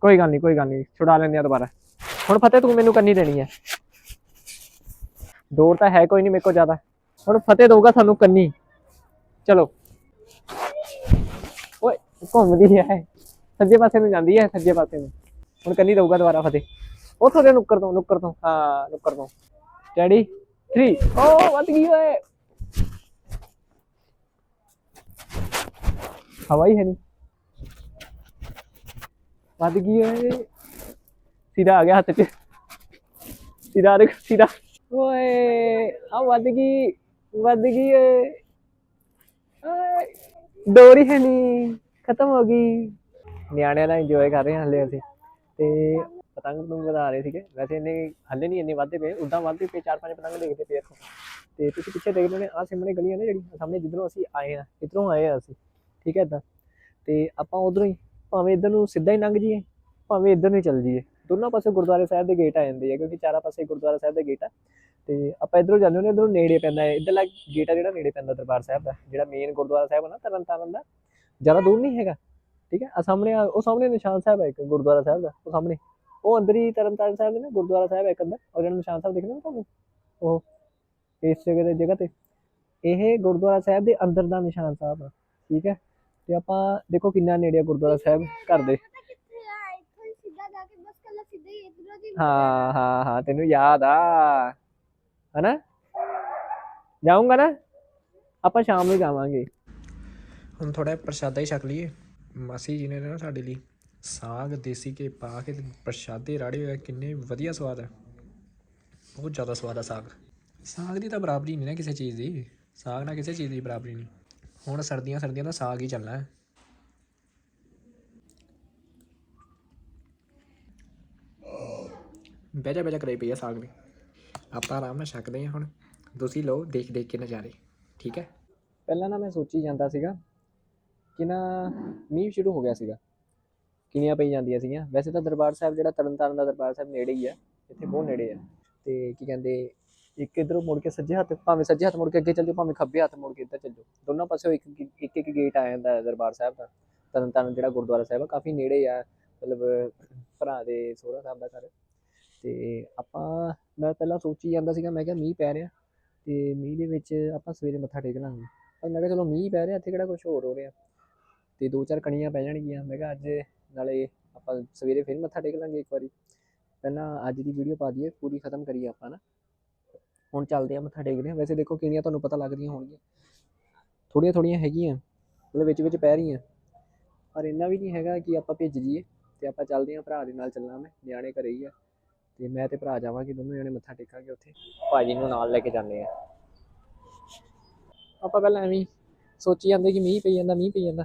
ਕੋਈ ਗੱਲ ਨਹੀਂ ਕੋਈ ਗੱਲ ਨਹੀਂ ਛੁਡਾ ਲੈਂਦੇ ਆ ਦੁਬਾਰਾ। ਹੁਣ ਫਤਿਹ ਤੂੰ ਮੈਨੂੰ ਕਰਨੀ ਦੇਣੀ ਹੈ ਦੌੜ ਤਾਂ ਹੈ ਕੋਈ ਨਹੀਂ ਮੇਰੇ ਕੋਲ ਜ਼ਿਆਦਾ ਹੁਣ ਫਤਿਹ ਦਊਗਾ ਸਾਨੂੰ ਕੰਨੀ ਚਲੋ ਓਏ ਘੁੰਮਦੀ ਹੈ ਸੱਜੇ ਪਾਸੇ ਨੂੰ ਜਾਂਦੀ ਹੈ ਸੱਜੇ ਪਾਸੇ ਨੂੰ ਹੁਣ ਕੰਨੀ ਦਊਗਾ ਦੁਬਾਰਾ ਫਤਿਹ ਉਥੋਂ ਦੇ ਨੁੱਕਰ ਤੋਂ ਨੁੱਕਰ ਤੋਂ ਹਾਂ ਨੁੱਕਰ ਤੋਂ ਸਟੱਡੀ 3 ਓ ਵੱਧ ਗਈ ਓਏ ਹਵਾਈ ਹੈ ਨਹੀਂ ਵੱਧ ਗਈ ਓਏ ਸਿੱਧਾ ਆ ਗਿਆ ਹੱਥ 'ਚ ਸਿੱਧਾ ਦੇਖ ਸਿੱਧਾ ਓਏ ਆ ਵੱਧ ਗਈ ਵੱਧ ਗਈ ਓਏ। ਡੋਰੀ ਹੈ ਨਹੀਂ ਖਤਮ ਹੋ ਗਈ। ਨਿਆਣਿਆਂ ਨਾਲ ਇੰਜੋਏ ਕਰ ਰਹੇ ਹਾਂ ਹਲੇ ਅਸੀਂ। ਤੇ ਪਤੰਗ ਨੂੰ ਵਧਾ ਰਹੇ ਸੀਗੇ। ਵੈਸੇ ਇੰਨੇ ਹਲੇ ਨਹੀਂ ਇੰਨੇ ਵੱਧਦੇ ਪਏ ਉਦਾਂ ਵੱਧਦੇ ਪਏ, ਚਾਰ ਪੰਜ ਪਤੰਗ ਦੇਖਦੇ ਪਏ ਇੱਥੋਂ। ਤੇ ਤੁਸੀਂ ਪਿੱਛੇ ਦੇਖ ਲਓ ਨੇ ਆਹ ਸਾਹਮਣੇ ਗਲੀਆਂ ਨੇ ਨਾ ਜਿਹੜੀ ਸਾਹਮਣੇ ਜਿੱਧਰੋਂ ਅਸੀਂ ਆਏ ਆ ਇਧਰੋਂ ਆਏ ਆ ਅਸੀਂ। ਠੀਕ ਹੈ ਇਦਾਂ ਤੇ ਆਪਾਂ ਉਧਰੋਂ ਹੀ, ਭਾਵੇਂ ਇਧਰ ਨੂੰ ਸਿੱਧਾ ਹੀ ਲੰਘ ਜਾਈਏ, ਭਾਵੇਂ ਇਧਰ ਨੂੰ ਹੀ ਚੱਲ ਜਾਈਏ। ਦੋਨੋਂ ਪਾਸੇ ਗੁਰਦੁਆਰੇ ਸਾਹਿਬ ਦੇ ਗੇਟ ਆ ਜਾਂਦੇ ਆ, ਕਿਉਂਕਿ ਚਾਰਾਂ ਪਾਸੇ ਗੁਰਦੁਆਰਾ ਸਾਹਿਬ ਦੇ ਗੇਟ ਆ। ਤੇ ਆਪਾਂ ਇਧਰੋਂ ਜਾਂਦੇ ਹੁੰਦੇ ਇਧਰੋਂ ਨੇੜੇ ਪੈਂਦਾ ਹੈ। ਇਧਰਲਾ ਗੇਟ ਆ ਜਿਹੜਾ ਨੇੜੇ ਪੈਂਦਾ ਦਰਬਾਰ ਸਾਹਿਬ ਦਾ, ਜਿਹੜਾ ਮੇਨ ਗੁਰਦੁਆਰਾ ਸਾਹਿਬ ਆ ਨਾ ਤਰਨ ਤਾਰਨ ਦਾ। ਜ਼ਿਆਦਾ ਦੂਰ ਨਹੀਂ ਹੈਗਾ, ਠੀਕ ਹੈ? ਆ ਸਾਹਮਣੇ ਆ- ਉਹ ਸਾਹਮਣੇ ਨਿਸ਼ਾਨ ਸਾਹਿਬ ਹੈ ਇੱਕ, ਗੁਰਦੁਆਰਾ ਸਾਹਿਬ ਦਾ, ਉਹ ਸਾਹਮਣੇ। ਉਹ ਅੰਦਰ ਹੀ ਤਰਨ ਤਾਰਨ ਸਾਹਿਬ ਦੇ ਨਾ, ਗੁਰਦੁਆਰਾ ਸਾਹਿਬ ਹੈ ਇੱਕ ਅੰਦਰ। ਔਰ ਜਿਹੜਾ ਨਿਸ਼ਾਨ ਸਾਹਿਬ ਦੇਖਦੇ ਨਾ ਤੁਹਾਨੂੰ? ਉਹ ਇਸ ਜਗ੍ਹਾ ਦੇ ਜਗ੍ਹਾ ਤੇ। ਇਹ ਗੁਰਦੁਆਰਾ ਸਾਹਿਬ ਦੇ ਅੰਦਰ ਦਾ ਨਿਸ਼ਾਨ ਸਾਹਿਬ ਆ, ਠੀਕ ਹੈ? ਤੇ ਆਪਾਂ ਦੇਖੋ ਕਿੰਨਾ ਨੇੜੇ ਆ ਗੁਰਦੁਆਰਾ ਸਾਹਿਬ ਘਰ ਦੇ। ਹਾਂ ਹਾਂ ਹਾਂ ਤੈਨੂੰ ਯਾਦ ਆ। ਹਨਾ? ਜਾਊਂਗਾ ਨਾ? ਆਪਾਂ ਸ਼ਾਮ ਨੂੰ ਜਾਵਾਂਗੇ। ਹੁਣ ਥੋੜਾ ਪ੍ਰਸ਼ਾਦਾ ਹੀ ਛਕ ਲਈਏ। ਮਾਸੀ ਜੀ ਨੇ ਨਾ ਸਾਡੇ ਲਈ ਸਾਗ ਦੇਸੀ ਘੇ ਪਾ ਕੇ ਤੇ ਪ੍ਰਸ਼ਾਦੇ ਰਾੜੇ ਹੋਏ ਕਿੰਨੇ ਵਧੀਆ ਸਵਾਦ ਹੈ ਬਹੁਤ ਜ਼ਿਆਦਾ ਸਵਾਦ ਆ ਸਾਗ। ਸਾਗ ਦੀ ਤਾਂ ਬਰਾਬਰੀ ਨਹੀਂ ਨਾ ਕਿਸੇ ਚੀਜ਼ ਦੀ। ਸਾਗ ਨਾਲ ਕਿਸੇ ਚੀਜ਼ ਦੀ ਬਰਾਬਰੀ ਨਹੀਂ। ਹੁਣ ਸਰਦੀਆਂ ਸਰਦੀਆਂ ਦਾ ਸਾਗ ਹੀ ਚੱਲਣਾ। ਹੈ ਬਹਿ ਜਾ, ਬਹਿ ਪਈ ਆ ਸਾਗ ਵੀ। ਆਪਾਂ ਆਰਾਮ ਨਾਲ ਛਕਦੇ ਹਾਂ ਹੁਣ। ਤੁਸੀਂ ਲਓ, ਦੇਖ ਦੇਖ ਕੇ ਨਜ਼ਾਰੇ। ਠੀਕ ਹੈ? ਪਹਿਲਾਂ ਨਾ ਮੈਂ ਸੋਚੀ ਜਾਂਦਾ ਸੀਗਾ ਕਿ ਨਾ ਮੀਂਹ ਸ਼ੁਰੂ ਹੋ ਗਿਆ ਸੀਗਾ। ਕਿੰਨੀਆਂ ਪਈ ਜਾਂਦੀਆਂ ਸੀਗੀਆਂ। ਵੈਸੇ ਤਾਂ ਦਰਬਾਰ ਸਾਹਿਬ ਜਿਹੜਾ ਤਰਨਤਾਰਨ ਦਾ ਦਰਬਾਰ ਸਾਹਿਬ ਨੇੜੇ ਹੀ ਆ। ਇੱਥੇ ਬਹੁਤ ਨੇੜੇ ਆ। ਤੇ ਕੀ ਕਹਿੰਦੇ, ਇੱਕ ਇਧਰੋਂ ਮੁੜ ਕੇ ਸੱਜੇ ਹੱਥ, ਭਾਵੇਂ ਸੱਜੇ ਹੱਥ ਮੁੜ ਕੇ ਅੱਗੇ ਚੱਲ ਜਾਓ, ਭਾਵੇਂ ਖੱਬੇ ਹੱਥ ਮੁੜ ਕੇ ਇੱਧਰ ਚੱਲ ਜਾਓ। ਦੋਨੋਂ ਪਾਸੇ ਇੱਕ ਇੱਕ ਇੱਕ ਗੇਟ ਆ ਜਾਂਦਾ ਦਰਬਾਰ ਸਾਹਿਬ ਦਾ। ਤਰਨਤਾਰਨ ਜਿਹੜਾ ਗੁਰਦੁਆਰਾ ਸਾਹਿਬ ਆ, ਕਾਫੀ ਨੇੜੇ ਆ। ਮਤਲਬ ਭਰਾ ਦੇ ਸੋਹਰਾ ਸਾਹਿਬ ਦਾ ਘਰ। ਤੇ ਆਪਾਂ ਮੈਂ ਪਹਿਲਾਂ ਸੋਚੀ ਜਾਂਦਾ ਸੀਗਾ, ਮੈਂ ਕਿਹਾ ਮੀਂਹ ਪੈ ਰਿਹਾ ਤੇ ਮੀਂਹ ਦੇ ਵਿੱਚ ਆਪਾਂ ਸਵੇਰੇ ਮੱਥਾ ਟੇਕ ਲਾਂਗੇ। ਪਰ ਮੈਂ ਕਿਹਾ ਚਲੋ ਮੀਂਹ ਪੈ ਰਿਹਾ, ਇੱਥੇ ਕਿਹੜਾ ਕੁਝ ਹੋਰ ਹੋ ਰਿਹਾ? ਤੇ ਦੋ ਚਾਰ ਕਣੀਆਂ ਪੈ ਜਾਣਗੀਆਂ। ਮੈਂ ਕਿਹਾ ਅੱਜ ਨਾਲੇ ਆਪਾਂ ਸਵੇਰੇ ਫਿਰ ਮੱਥਾ ਟੇਕ ਲਾਂਗੇ ਇੱਕ ਵਾਰੀ। ਪਹਿਲਾਂ ਅੱਜ ਦੀ ਵੀਡੀਓ ਪਾ ਦਈਏ, ਪੂਰੀ ਖਤਮ ਕਰੀਏ ਆਪਾਂ ਨਾ। ਹੁਣ ਚੱਲਦੇ ਆ ਮੱਥਾ ਟੇਕਦੇ ਆ। ਵੈਸੇ ਦੇਖੋ ਕਿੰਨੀਆਂ ਤੁਹਾਨੂੰ ਪਤਾ ਲੱਗਦੀਆਂ ਹੋਣਗੀਆਂ। ਥੋੜੀਆਂ ਥੋੜੀਆਂ ਹੈਗੀਆਂ, ਮਤਲਬ ਵਿੱਚ ਵਿੱਚ ਪੈ ਰਹੀਆਂ। ਪਰ ਇੰਨਾ ਵੀ ਨਹੀਂ ਹੈਗਾ ਕਿ ਆਪਾਂ ਭੇਜ ਜੀਏ ਤੇ ਆਪਾਂ ਚੱਲਦੇ ਆ ਭਰਾ ਦੇ ਨਾਲ ਚੱਲਾਂ ਮੈਂ ਨਿਆਣੇ ਘਰੇ ਹੀ ਆ। ਤੇ ਮੈਂ ਤੇ ਭਰਾ ਜਾਵਾਂਗੇ, ਦੋਨੋਂ ਜਣੇ ਮੱਥਾ ਟੇਕਾਂਗੇ ਉੱਥੇ। ਭਾਜੀ ਨੂੰ ਨਾਲ ਲੈ ਕੇ ਜਾਂਦੇ ਆ। ਆਪਾਂ ਪਹਿਲਾਂ ਐਵੇਂ ਸੋਚੀ ਜਾਂਦੇ ਕਿ ਮੀਂਹ ਪਈ ਜਾਂਦਾ, ਮੀਂਹ ਪਈ ਜਾਂਦਾ।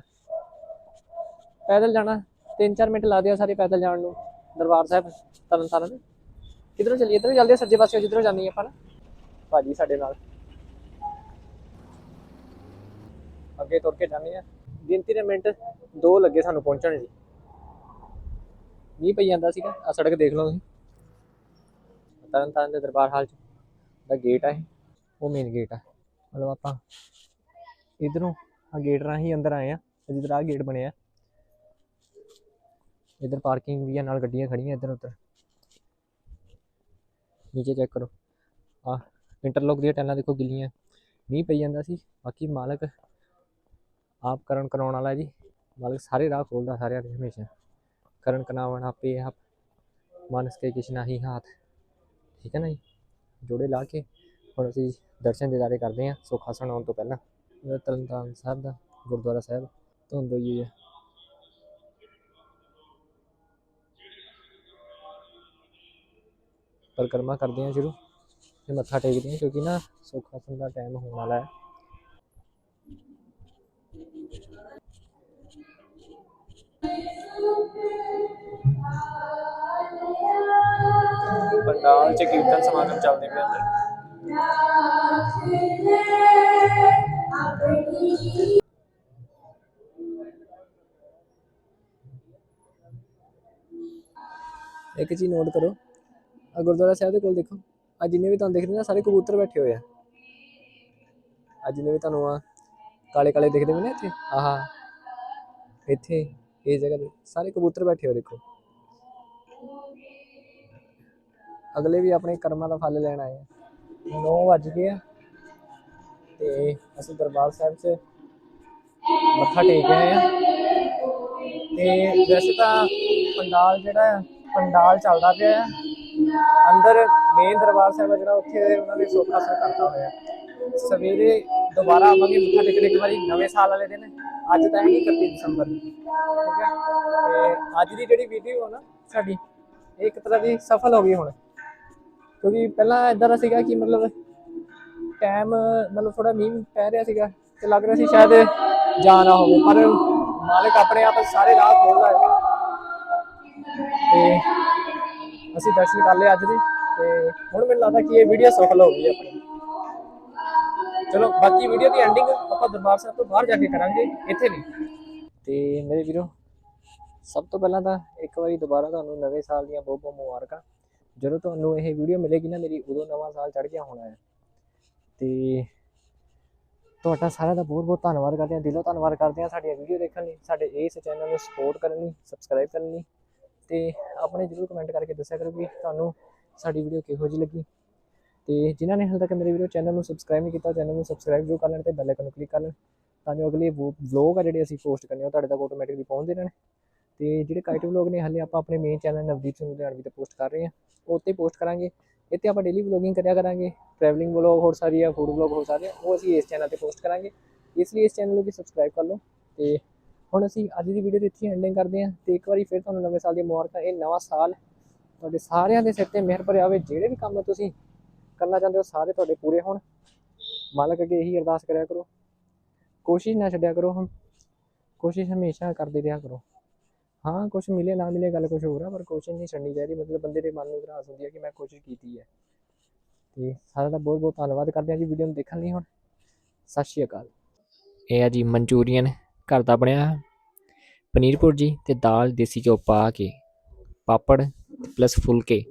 ਪੈਦਲ ਜਾਣਾ 3-4 ਮਿੰਟ ਲਾ ਦਿਆ ਸਾਰੇ ਪੈਦਲ ਜਾਣ ਨੂੰ। ਦਰਬਾਰ ਸਾਹਿਬ, ਤਰਨ ਤਾਰਨ। ਕਿਧਰੋਂ ਚੱਲੀਏ? ਇੱਧਰੋਂ ਚੱਲਦੇ ਸੱਜੇ ਪਾਸੇ ਜਿੱਧਰੋਂ ਜਾਂਦੀ ਆਪਾਂ ਨਾ। ਭਾਜੀ ਸਾਡੇ ਨਾਲ। ਅੱਗੇ ਤੁਰ ਕੇ ਜਾਂਦੇ ਆ। ਗਿਣਤੀ ਦੇ ਮਿੰਟ ਦੋ ਲੱਗੇ ਸਾਨੂੰ ਪਹੁੰਚਣ ਜੀ। ਮੀਂਹ ਪਈ ਜਾਂਦਾ ਸੀਗਾ ਆ ਸੜਕ ਦੇਖ ਲਓ ਤੁਸੀਂ। ਤਰਨ ਤਾਰਨ ਦੇ ਦਰਬਾਰ ਹਾਲ ਚ ਦਾ ਗੇਟ ਹੈ ਉਹ ਮੇਨ ਗੇਟ ਆ। ਮਤਲਬ ਆਪਾਂ ਇਧਰੋਂ ਆ ਗੇਟ ਰਾਹੀਂ ਅੰਦਰ ਆਏ ਆ ਜਿੱਧਰ ਆ ਗੇਟ ਬਣਿਆ, ਇਧਰ ਪਾਰਕਿੰਗ ਵੀ ਆ, ਨਾਲ ਗੱਡੀਆਂ ਖੜੀਆਂ ਇੱਧਰ ਉੱਧਰ। ਨੀਚੇ ਚੈੱਕ ਕਰੋ। ਆ ਇੰਟਰਲੋਕ ਦੀਆਂ ਟੈਲਾਂ ਦੇਖੋ ਗਿੱਲੀਆਂ। ਮੀਂਹ ਪਈ ਜਾਂਦਾ ਸੀ, ਬਾਕੀ ਮਾਲਕ ਆਪ ਕਰਨ ਕਰਾਉਣ ਵਾਲਾ ਜੀ। ਮਾਲਕ ਸਾਰੇ ਰਾਹ ਖੋਲਦਾ, ਸਾਰਿਆਂ ਦੇ ਹਮੇਸ਼ਾ। ਕਰਨ ਕਨਾਵਣ ਆਪੇ ਆਪ, ਮਾਨਸ ਕੇ ਕਿਛ ਨਾਹੀ ਹਾਥ। ਠੀਕ ਹੈ ਨਾ ਜੀ? ਜੋੜੇ ਲਾ ਕੇ ਹੁਣ ਅਸੀਂ ਦਰਸ਼ਨ ਦਿਦਾਰੇ ਕਰਦੇ ਹਾਂ ਸੁਖਾਸਣ ਆਉਣ ਤੋਂ ਪਹਿਲਾਂ। ਤਰਨਤਾਰਨ ਸਾਹਿਬ ਦਾ ਗੁਰਦੁਆਰਾ ਸਾਹਿਬ, ਧੁੰਦ ਹੋਈ ਹੋਈ ਹੈ। ਪਰਿਕਰਮਾ ਕਰਦੇ ਹਾਂ ਸ਼ੁਰੂ ਤੇ ਮੱਥਾ ਟੇਕਦੇ ਹਾਂ ਕਿਉਂਕਿ ਨਾ ਸੁਖਾਸਣ ਦਾ ਟਾਈਮ ਹੋਣ ਵਾਲਾ ਹੈ। ਪੰਡਾਲ ਚ ਕੀਰਤਨ ਸਮਾਗਮ ਚੱਲਦੇ ਪਏ ਅੰਦਰ। ਇੱਕ ਚੀਜ਼ ਨੋਟ ਕਰੋ ਆ ਗੁਰਦੁਆਰਾ ਸਾਹਿਬ ਦੇ ਕੋਲ ਦੇਖੋ ਆ ਜਿੰਨੇ ਵੀ ਤੁਹਾਨੂੰ ਦਿਖ ਰਹੇ ਨਾ, ਸਾਰੇ ਕਬੂਤਰ ਬੈਠੇ ਹੋਏ ਆ। ਆ ਜਿੰਨੇ ਵੀ ਤੁਹਾਨੂੰ ਆ ਕਾਲੇ ਕਾਲੇ ਦਿਖਦੇ ਪਏ ਨੇ ਇੱਥੇ, ਆਹਾ, ਇੱਥੇ, ਇਹ ਜਗ੍ਹਾ ਤੇ ਸਾਰੇ ਕਬੂਤਰ ਬੈਠੇ ਹੋ ਦੇਖੋ। ਅਗਲੇ ਵੀ ਆਪਣੇ ਕਰਮਾਂ ਦਾ ਫਲ ਲੈਣ ਆਏ ਆ। 9 ਵੱਜ ਗਏ ਆ ਤੇ ਅਸੀਂ ਦਰਬਾਰ ਸਾਹਿਬ 'ਚ ਮੱਥਾ ਟੇਕ ਆਏ ਆ। ਤੇ ਵੈਸੇ ਤਾਂ ਪੰਡਾਲ ਜਿਹੜਾ ਆ, ਪੰਡਾਲ ਚੱਲਦਾ ਪਿਆ ਆ। ਅੰਦਰ ਮੇਨ ਦਰਬਾਰ ਸਾਹਿਬ ਆ ਜਿਹੜਾ, ਉੱਥੇ ਉਹਨਾਂ ਨੇ ਸੋਖਾ ਸਰ ਕਰਤਾ ਹੋਇਆ। ਸਵੇਰੇ ਦੁਬਾਰਾ ਆਵਾਂਗੇ ਮੱਥਾ ਟੇਕਣ, ਇੱਕ ਵਾਰੀ ਨਵੇਂ ਸਾਲ ਵਾਲੇ ਦਿਨ। ਅੱਜ ਤਾਂ ਹੈ 31 ਦਸੰਬਰ ਠੀਕ ਹੈ ਤੇ ਅੱਜ ਦੀ ਜਿਹੜੀ ਵੀਡੀਓ ਆ ਨਾ ਸਾਡੀ, ਇਹ ਇੱਕ ਤਰ੍ਹਾਂ ਦੀ ਸਫਲ ਹੋ ਗਈ ਹੁਣ। ਕਿਉਂਕਿ ਪਹਿਲਾਂ ਇਦਾਂ ਦਾ ਸੀਗਾ ਕਿ ਮਤਲਬ ਟਾਈਮ ਮਤਲਬ ਥੋੜਾ ਮੀਂਹ ਪੈ ਰਿਹਾ ਸੀਗਾ ਤੇ ਲੱਗ ਰਿਹਾ ਸੀ ਸ਼ਾਇਦ ਜਾ ਹੋਵੇ, ਪਰ ਮਾਲਕ ਆਪਣੇ ਆਪ ਸਾਰੇ ਰਾਹ ਖੋਲਦਾ ਹੈ ਤੇ ਅਸੀਂ ਦਰਸ਼ਨ ਕਰ ਲਏ ਅੱਜ ਦੇ ਤੇ ਹੁਣ ਮੈਨੂੰ ਲੱਗਦਾ ਕਿ ਇਹ ਵੀਡੀਓ ਸਫਲ ਹੋ ਗਈ ਆਪਣੀ। ਚਲੋ, ਬਾਕੀ ਵੀਡੀਓ ਦੀ ਐਂਡਿੰਗ ਆਪਾਂ ਦਰਬਾਰ ਸਾਹਿਬ ਤੋਂ ਬਾਹਰ ਜਾ ਕੇ ਕਰਾਂਗੇ, ਇੱਥੇ ਨਹੀਂ। ਤੇ ਮੇਰੇ ਵੀਰੋ, ਸਭ ਤੋਂ ਪਹਿਲਾਂ ਤਾਂ ਇੱਕ ਵਾਰੀ ਦੁਬਾਰਾ ਤੁਹਾਨੂੰ ਨਵੇਂ ਸਾਲ ਦੀਆਂ ਬਹੁਤ ਬਹੁਤ ਮੁਬਾਰਕਾਂ। ਜਦੋਂ ਤੁਹਾਨੂੰ ਇਹ ਵੀਡੀਓ ਮਿਲੇਗੀ ਨਾ ਮੇਰੀ, ਉਦੋਂ ਨਵਾਂ ਸਾਲ ਚੜ ਗਿਆ ਹੋਣਾ ਹੈ। ਤੇ ਤੁਹਾਡਾ ਸਾਰਿਆਂ ਦਾ ਬਹੁਤ ਬਹੁਤ ਧੰਨਵਾਦ ਕਰਦੇ ਹਾਂ, ਦਿਲੋਂ ਧੰਨਵਾਦ ਕਰਦੇ ਹਾਂ ਸਾਡੀਆਂ ਵੀਡੀਓ ਦੇਖਣ ਲਈ, ਸਾਡੇ ਇਸ ਚੈਨਲ ਨੂੰ ਸਪੋਰਟ ਕਰਨ ਲਈ ਸਬਸਕ੍ਰਾਈਬ ਕਰਨ ਲਈ। ਤੇ ਆਪਣੇ ਜਰੂਰ ਕਮੈਂਟ ਕਰਕੇ ਦੱਸਿਆ ਕਰੋ ਕਿ ਤੁਹਾਨੂੰ ਸਾਡੀ ਵੀਡੀਓ ਕਿਹੋ ਜਿਹੀ ਲੱਗੀ। ਤੇ ਜਿਨ੍ਹਾਂ ਨੇ ਹਾਲੇ ਤੱਕ ਮੇਰੇ ਵੀਡੀਓ ਚੈਨਲ ਨੂੰ ਸਬਸਕ੍ਰਾਈਬ ਨਹੀਂ ਕੀਤਾ ਚੈਨਲ ਨੂੰ ਸਬਸਕ੍ਰਾਈਬ ਜ਼ਰੂਰ ਕਰ ਲੈਣ ਤੇ ਬੈਲ ਆਈਕਨ ਨੂੰ ਕਲਿੱਕ ਕਰ ਲੈਣ, ਤਾਂ ਜੋ ਅਗਲੇ ਵਲੌਗ ਆ ਜਿਹੜੇ ਅਸੀਂ ਪੋਸਟ ਕਰਨੇ ਉਹ ਤੁਹਾਡੇ ਤੱਕ ਆਟੋਮੈਟਿਕਲੀ ਪਹੁੰਚਦੇ ਰਹਿਣ। ਤੇ ਜਿਹੜੇ ਕਾਈਟ ਵਲੌਗ ਨੇ ਹਾਲੇ ਆਪਾਂ ਆਪਣੇ ਮੇਨ ਚੈਨਲ ਨਵਦੀਪ ਸਿੰਘ ਲੁਧਿਆਣਵੀ ਤੇ ਪੋਸਟ ਕਰ ਰਹੇ ਹਾਂ। ਉਹ ਉੱਤੇ ਪੋਸਟ ਕਰਾਂਗੇ। ਇੱਥੇ ਆਪਾਂ ਡੇਲੀ ਵਲੌਗਿੰਗ ਕਰਿਆ ਕਰਾਂਗੇ। ਟਰੈਵਲਿੰਗ ਵਲੌਗ ਹੋ ਸਾਰੀ ਆ ਫੂਡ ਵਲੌਗ ਹੋ ਸਾਰੇ ਆ, ਉਹ ਅਸੀਂ ਇਸ ਚੈਨਲ ਤੇ ਪੋਸਟ ਕਰਾਂਗੇ। ਇਸ ਲਈ ਇਸ ਚੈਨਲ ਨੂੰ ਵੀ ਸਬਸਕ੍ਰਾਈਬ ਕਰ ਲਓ। ਤੇ ਹੁਣ ਅਸੀਂ ਅੱਜ ਦੀ ਵੀਡੀਓ ਦੇ ਇੱਥੇ ਐਂਡਿੰਗ ਕਰਦੇ ਹਾਂ। ਤੇ ਇੱਕ ਵਾਰੀ ਫਿਰ ਤੁਹਾਨੂੰ ਨਵੇਂ ਸਾਲ ਦੀਆਂ ਮੁਬਾਰਕਾਂ ਇਹ ਨਵਾਂ ਸਾਲ ਤੁਹਾਡੇ ਸਾਰਿਆਂ ਦੇ ਸਿਰ ਤੇ ਮਿਹਰ ਭਰਿਆ ਹੋਵੇ। ਜਿਹੜੇ ਵੀ ਕੰਮ ਤੁਸੀਂ ਕਰਨਾ ਚਾਹੁੰਦੇ ਹੋ ਸਾਰੇ ਤੁਹਾਡੇ ਪੂਰੇ ਹੋਣ। ਮਾਲਕ ਅੱਗੇ ਇਹੀ ਅਰਦਾਸ ਕਰਿਆ ਕਰੋ। ਕੋਸ਼ਿਸ਼ ਨਾ ਛੱਡਿਆ ਕਰੋ ਹਮ ਕੋਸ਼ਿਸ਼ ਹਮੇਸ਼ਾ ਕਰਦੇ ਰਿਹਾ ਕਰੋ। ਹਾਂ ਕੁਝ ਮਿਲੇ, ਨਾ ਮਿਲੇ, ਗੱਲ ਕੁਝ ਹੋਰ ਆ, ਪਰ ਕੋਸ਼ਿਸ਼ ਨਹੀਂ ਛੱਡਣੀ ਚਾਹੀਦੀ। ਮਤਲਬ ਬੰਦੇ ਦੇ ਮਨ ਨੂੰ ਇਤਰਾਜ਼ ਹੁੰਦੀ ਹੈ ਕਿ ਮੈਂ ਕੋਸ਼ਿਸ਼ ਕੀਤੀ ਹੈ। ਤੇ ਸਾਰਿਆਂ ਦਾ ਬਹੁਤ ਬਹੁਤ ਧੰਨਵਾਦ ਕਰਦੇ ਹਾਂ ਜੀ ਵੀਡੀਓ ਨੂੰ ਦੇਖਣ ਲਈ ਹੁਣ। ਸਤਿ ਸ਼੍ਰੀ ਅਕਾਲ। ਇਹ ਆ ਜੀ ਮਨਚੂਰੀਅਨ ਘਰ ਦਾ ਬਣਿਆ ਪਨੀਰ ਭੁਰਜੀ ਤੇ ਦਾਲ ਦੇਸੀ ਘਿਓ ਪਾ ਕੇ, ਪਾਪੜ ਪਲੱਸ ਫੁਲਕੇ।